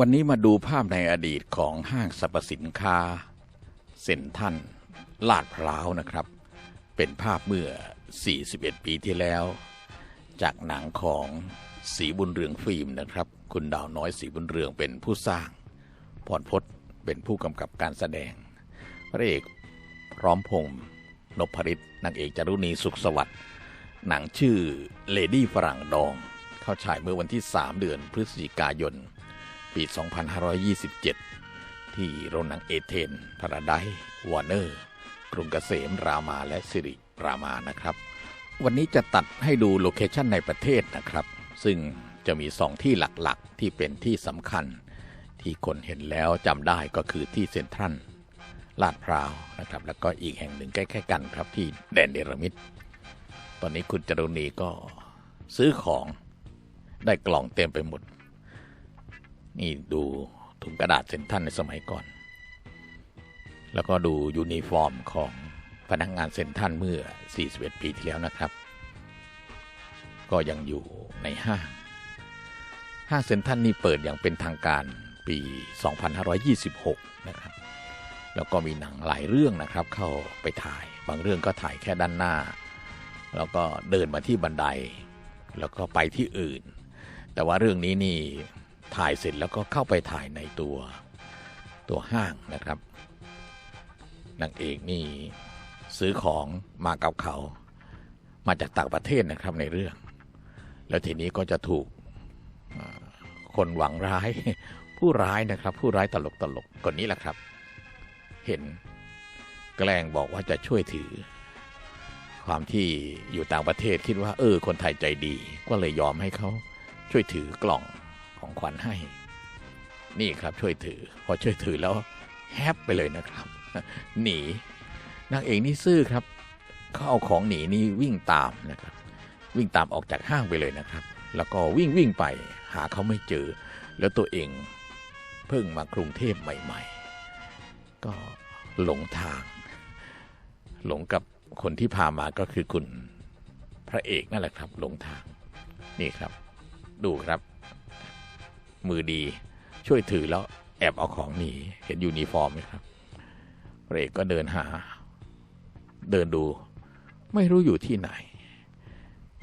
วันนี้มาดูภาพในอดีตของห้างสรรพสินค้า เซ็นทันลาดพร้าวนะครับ เป็นภาพเมื่อ 41 ปีที่แล้ว จากหนังของสีบุญเรืองฟิล์มนะครับ คุณดาวน้อยสีบุญเรืองเป็นผู้สร้าง พรพศเป็นผู้กำกับการแสดง พระเอกพร้อมพงษ์นพริตนางเอกจารุณีสุขสวัสดิ์หนังชื่อเลดี้ฝรั่งดอง เข้าฉายเมื่อวันที่ 3 เดือนพฤศจิกายน ปี 2527 ที่โรงหนังเอเธนพาราไดวอร์เนอร์ กรุงเกษมรามาและสิริรามานะครับ วันนี้จะตัดให้ดูโลเคชันในประเทศนะครับ ซึ่งจะมีสองที่หลักๆ ที่เป็นที่สำคัญ ที่คนเห็นแล้วจำได้ก็คือที่เซ็นทรัลลาดพร้าวนะครับ แล้วก็อีกแห่งหนึ่งใกล้ๆกันครับที่แดนเดรมิดตอนนี้คุณจรุณีก็ซื้อของได้กล่องเต็มไปหมด นี่ดูถุงกระดาษเซ็นทันในสมัยก่อน แล้วก็ดูยูนิฟอร์มของพนักงานเซ็นทันเมื่อ 41 ปีที่แล้วนะครับ ก็ยังอยู่ในห้าง ห้างเซ็นทันนี่เปิดอย่างเป็นทางการปี 2526 นะครับ แล้วก็มีหนังหลายเรื่องนะครับเข้าไปถ่าย บางเรื่องก็ถ่ายแค่ด้านหน้า แล้วก็เดินมาที่บันได แล้วก็ไปที่อื่น แต่ว่าเรื่องนี้นี่ ถ่ายเสร็จแล้วก็เข้าไปถ่ายในตัวตัวห้างนะครับนางเอกนี่ซื้อของมากับเขา มาจากต่างประเทศนะครับในเรื่อง แล้วทีนี้ก็จะถูกคนหวังร้าย ผู้ร้ายนะครับ ผู้ร้ายตลกตลกคนนี้แหละครับ เห็นแกล้งบอกว่าจะช่วยถือ ความที่อยู่ต่างประเทศคิดว่า เออ คนไทยใจดี ก็เลยยอมให้เขาช่วยถือกล่อง ของขวัญให้ นี่ครับช่วยถือ พอช่วยถือแล้วแฮปไปเลยนะครับ หนีนางเอกนี่ซื่อครับเขาเอาของหนีนี่วิ่งตามนะครับ วิ่งตามออกจากห้างไปเลยนะครับ แล้วก็วิ่งวิ่งไปหาเขาไม่เจอ แล้วตัวเองเพิ่งมากรุงเทพใหม่ ๆ ก็หลงทาง หลงกับคนที่พามาก็คือคุณพระเอกนั่นแหละครับ หลงทางนี่ครับ ดูครับ มือดี ช่วยถือแล้วแอบเอาของหนีเห็นยูนิฟอร์มไหมครับพระเอกก็เดินหา เดินดู ไม่รู้อยู่ที่ไหน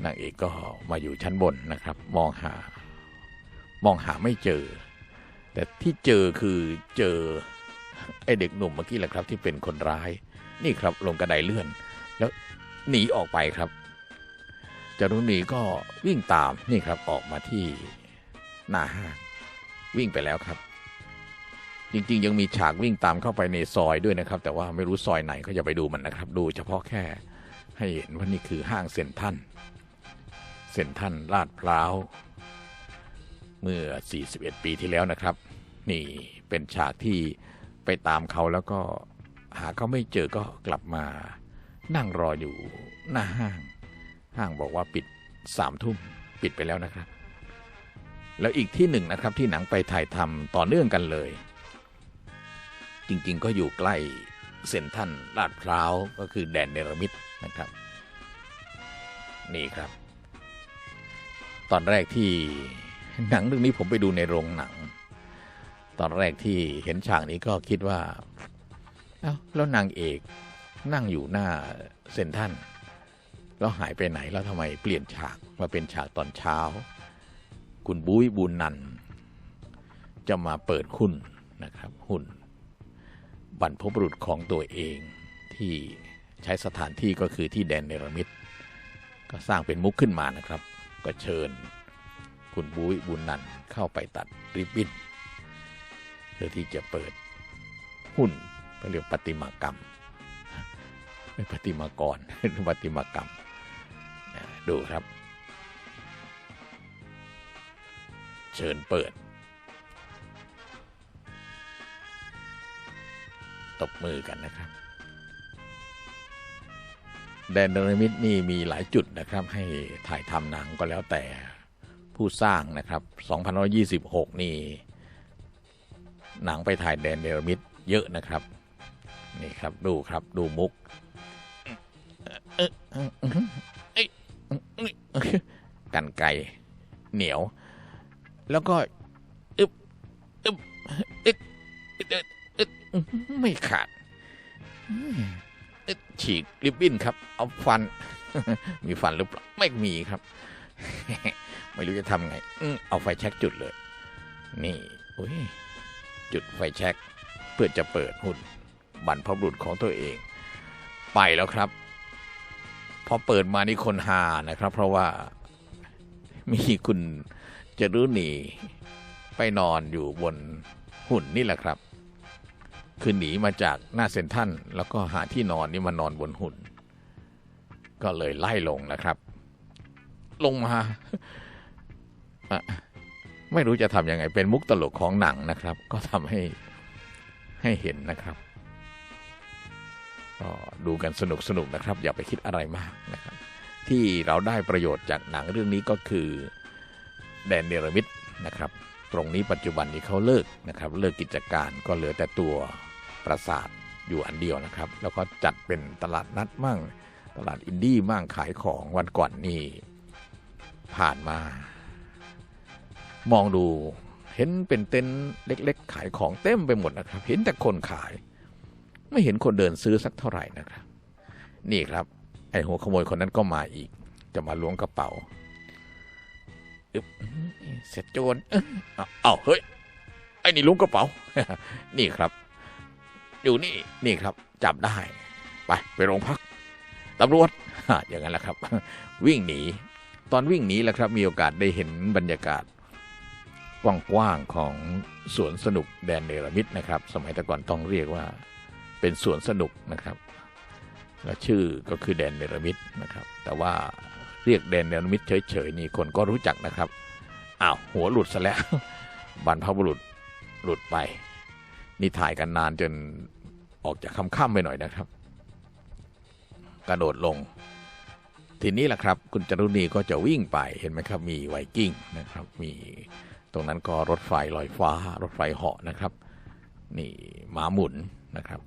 นางเอกก็มาอยู่ชั้นบนนะครับ มองหา มองหาไม่เจอ แต่ที่เจอคือเจอไอเด็กหนุ่มเมื่อกี้แหละครับ ที่เป็นคนร้าย นี่ครับลงกระไดเลื่อน แล้วหนีออกไปครับจารุณีก็วิ่งตามนี่ครับออกมาที่หน้าห้าง วิ่งไปแล้วครับ จริง ๆ ยังมีฉากวิ่งตามเข้าไปในซอยด้วยนะครับ แต่ว่าไม่รู้ซอยไหนก็จะไปดูมันนะครับ ดูเฉพาะแค่ให้เห็นว่านี่คือห้างเซ็นทันเซ็นทันลาดพร้าว เมื่อ 41 ปีที่แล้วนะครับ นี่เป็นฉากที่ไปตามเขาแล้วก็หาเขาไม่เจอก็กลับมานั่งรออยู่หน้าห้าง ห้างบอกว่าปิดสามทุ่มปิดไปแล้วนะครับ แล้วอีกที่หนึ่งนะครับที่หนังไปถ่ายทำต่อเนื่องกันเลย จริงๆก็อยู่ใกล้เซ็นทรันลาดพร้าวก็คือแดนเนรมิตนะครับ นี่ครับ ตอนแรกที่หนังเรื่องนี้ผมไปดูในโรงหนัง ตอนแรกที่เห็นฉากนี้ก็คิดว่าเอ้าแล้วนางเอกนั่งอยู่หน้าเซนทรันแล้วหายไปไหนแล้วทำไมเปลี่ยนฉากมาเป็นฉากตอนเช้า คุณบุ้ยบุญนัน จะมาเปิดหุ้นนะครับหุ้นบรรพบุรุษของตัวเองที่ใช้สถานที่ก็คือที่แดนเนรมิตก็สร้างเป็นมุกขึ้นมานะครับ ก็เชิญคุณบุ้ยบุญนันเข้าไปตัดริบบิ้นเพื่อที่จะเปิดหุ้นก็เรียกปฏิมากรรมไม่ปฏิมากรปฏิมากรรมดูครับ เชิญเปิด ตบมือกันนะครับ แดนเดรมิดนี่มีหลายจุดนะครับ ให้ถ่ายทำหนังก็แล้วแต่ผู้สร้างนะครับ2126 นี่ หนังไปถ่ายแดนเดรมิดเยอะนะครับ นี่ครับดูครับดูมุกกันไกรเหนียว แล้วก็อึบอึบอึดอึดอึดอึ๊ดอื้อหือไม่ขาดฉีกริบบิ้นครับ เอาฟัน มีฟันหรือเปล่าไม่มีครับ ไม่รู้จะทำไงเอาไฟแช็กจุดเลย นี่อุ้ยจุดไฟแช็กเพื่อจะเปิดหุ่นบรรพบุรุษของตัวเอง ไปแล้วครับ พอเปิดมานี่คนหานะครับ เพราะว่ามีคุณ จรุณีไปนอนอยู่บนหุ่นนี่แหละครับ คือหนีมาจากหน้าเซนทรัลแล้วก็หาที่นอนนี่มานอนบนหุ่น ก็เลยไล่ลงนะครับ ลงมาไม่รู้จะทำยังไง เป็นมุกตลกของหนังนะครับ ก็ทำให้ให้เห็นนะครับก็ดูกันสนุกสนุกนะครับ อย่าไปคิดอะไรมากนะครับ ที่เราได้ประโยชน์จากหนังเรื่องนี้ก็คือ แดนเนรมิตนะครับ ตรงนี้ปัจจุบันนี้เขาเลิกนะครับ เลิกกิจการก็เหลือแต่ตัวปราสาทอยู่อันเดียวนะครับ แล้วก็จัดเป็นตลาดนัดมั่ง ตลาดอินดี้มั่งขายของวันก่อนนี่ผ่านมา มองดูเห็นเป็นเต็นท์เล็ก ๆ ขายของเต็มไปหมดนะครับ เห็นแต่คนขาย ไม่เห็นคนเดินซื้อสักเท่าไหร่นะครับ นี่ครับ ไอ้หัวขโมยคนนั้นก็มาอีก จะมาล้วงกระเป๋า เสร็จโจรเอ้าเฮ้ย ไอ้นี่ล้วงกระเป๋า นี่ครับ อยู่นี่ นี่ครับ จับได้ ไป ไปโรงพัก ตำรวจ อย่างนั้นแหละครับ วิ่งหนี ตอนวิ่งหนีแหละครับ มีโอกาสได้เห็นบรรยากาศกว้างๆของสวนสนุกแดนเนรมิตนะครับ สมัยต่ก่อนต้องเรียกว่า เป็นสวนสนุกนะครับ และชื่อก็คือแดนเนรมิตนะครับ แต่ว่า รียกแดนเนรมิตเฉยๆนี่คนก็รู้จักนะครับอ้าวหัวหลุดซะแล้วบรรพบุรุษหลุดไป นี่ถ่ายกันนานจนออกจากค่ำๆไปหน่อยนะครับ กระโดดลง ทีนี้แหละครับ คุณจรุณีก็จะวิ่งไปเห็นไหมครับ มีไวกิ้งนะครับ มีตรงนั้นก็รถไฟลอยฟ้า รถไฟเหาะนะครับ นี่หมาหมุนนะครับ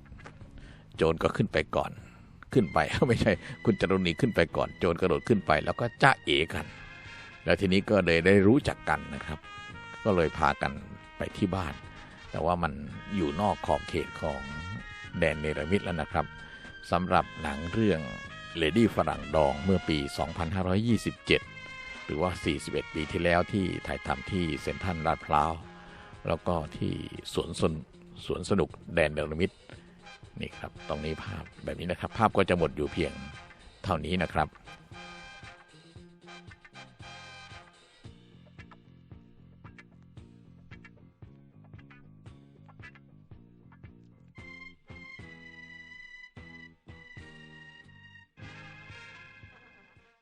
โจรก็ขึ้นไปก่อน ขึ้นไปไม่ใช่คุณจรุณีขึ้นไปก่อน โจรกระโดดขึ้นไป แล้วก็จ้าเอกัน แล้วทีนี้ก็เลยได้รู้จักกันนะครับ ก็เลยพากันไปที่บ้าน แต่ว่ามันอยู่นอกขอบเขตของแดนเนรมิตแล้วนะครับสำหรับหนังเรื่องเลดี้ฝรั่งดองเมื่อปี 2527 หรือว่า 41 ปีที่แล้วที่ถ่ายทำที่เซ็นทรัลลาดพร้าว แล้วก็ที่สวนสนสวนสนุกแดนเนรมิต นี่ครับตรงนี้ภาพแบบนี้นะครับ ภาพก็จะหมดอยู่เพียงเท่านี้นะครับ